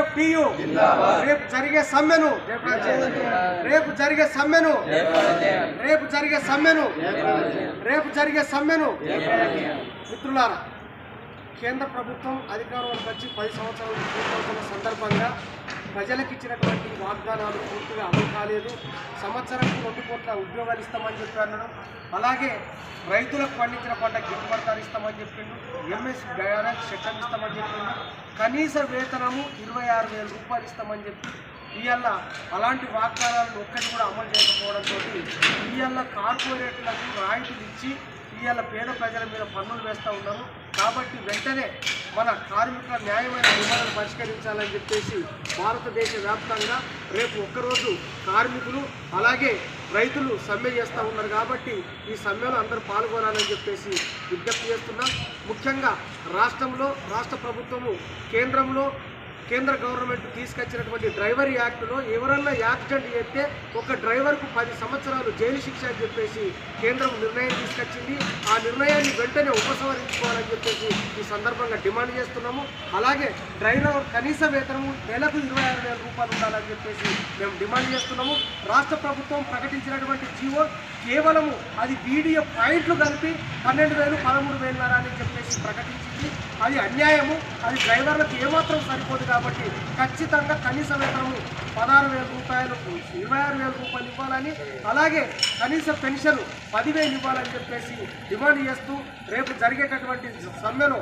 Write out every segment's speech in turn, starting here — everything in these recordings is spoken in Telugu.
రేపు రేపు జరిగే సమ్మెను. రేపు జరిగే సమ్మెను. రేపు జరిగే సమ్మెను. రేపు జరిగే సమ్మెను. మిత్రులారా కేంద్ర ప్రభుత్వం అధికారంలోకి వచ్చి పది సంవత్సరాలు సందర్భంగా ప్రజలకు ఇచ్చినటువంటి వాగ్దానాలు పూర్తిగా అమలు కాలేదు. సంవత్సరానికి రెండు కోట్ల ఉద్యోగాలు ఇస్తామని చెప్పి అన్నాడు. అలాగే రైతులకు పండించిన పంట గిట్టుబాటు ధర ఇస్తామని చెప్పిండు. ఎంఎస్ డయాలెక్ట్ చట్టం ఇస్తామని చెప్పిండు. కనీస వేతనము ఇరవై ఆరు వేల రూపాయలు ఇస్తామని చెప్పి ఇవాళ అలాంటి వాగ్దానాలను ఒక్కటి కూడా అమలు చేయకపోవడంతో ఇవాళ కార్పొరేట్లకు రాయితీలు ఇచ్చి ఇవాళ పేద ప్రజల మీద పన్నులు వేస్తూ ఉన్నారు. కాబట్టి వెంటనే మన కార్మికుల న్యాయమైన డిమాండ్లు పరిష్కరించాలని చెప్పేసి భారతదేశ వ్యాప్తంగా రేపు ఒక్కరోజు కార్మికులు అలాగే రైతులు సమ్మె చేస్తూ ఉన్నారు కాబట్టి ఈ సమ్మెలో అందరూ పాల్గొనాలని చెప్పేసి విజ్ఞప్తి చేస్తున్నాం. ముఖ్యంగా రాష్ట్రంలో రాష్ట్ర ప్రభుత్వము కేంద్రంలో కేంద్ర గవర్నమెంట్ తీసుకొచ్చినటువంటి డ్రైవర్ యాక్ట్లో ఎవరన్నా యాక్సిడెంట్ చేస్తే ఒక డ్రైవర్కు పది సంవత్సరాలు జైలు శిక్ష అని చెప్పేసి కేంద్రం నిర్ణయం తీసుకొచ్చింది. ఆ నిర్ణయాన్ని వెంటనే ఉపసంహరించుకోవాలని చెప్పేసి ఈ సందర్భంగా డిమాండ్ చేస్తున్నాము. అలాగే డ్రైవర్ కనీస వేతనము నెలకు ఇరవై ఆరు వేల రూపాయలు ఉండాలని చెప్పేసి మేము డిమాండ్ చేస్తున్నాము. రాష్ట్ర ప్రభుత్వం ప్రకటించినటువంటి జీవో కేవలము అది వీడియో పాయింట్లు కలిపి పన్నెండు వేలు పదమూడు వేలున్నర అని చెప్పేసి ప్రకటించింది. అది అన్యాయము అది డ్రైవర్లకు ఏమాత్రం సరిపోదు కాబట్టి ఖచ్చితంగా కనీస వేతనము పదహారు వేల రూపాయలు ఇరవై ఆరు వేల రూపాయలు ఇవ్వాలని అలాగే కనీస పెన్షన్ పదివేలు ఇవ్వాలని చెప్పేసి డిమాండ్ చేస్తూ రేపు జరిగేటటువంటి సమ్మెలో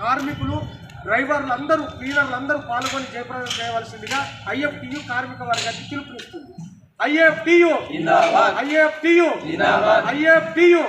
కార్మికులు డ్రైవర్లు అందరూ క్లీనర్లు అందరూ పాల్గొని జయప్రదం చేయవలసిందిగా ఐఎఫ్టియు కార్మిక వర్గానికి పిలుపునిస్తుంది. ఐఎఫ్టియు! ఐఎఫ్టియు! ఐఎఫ్టియు!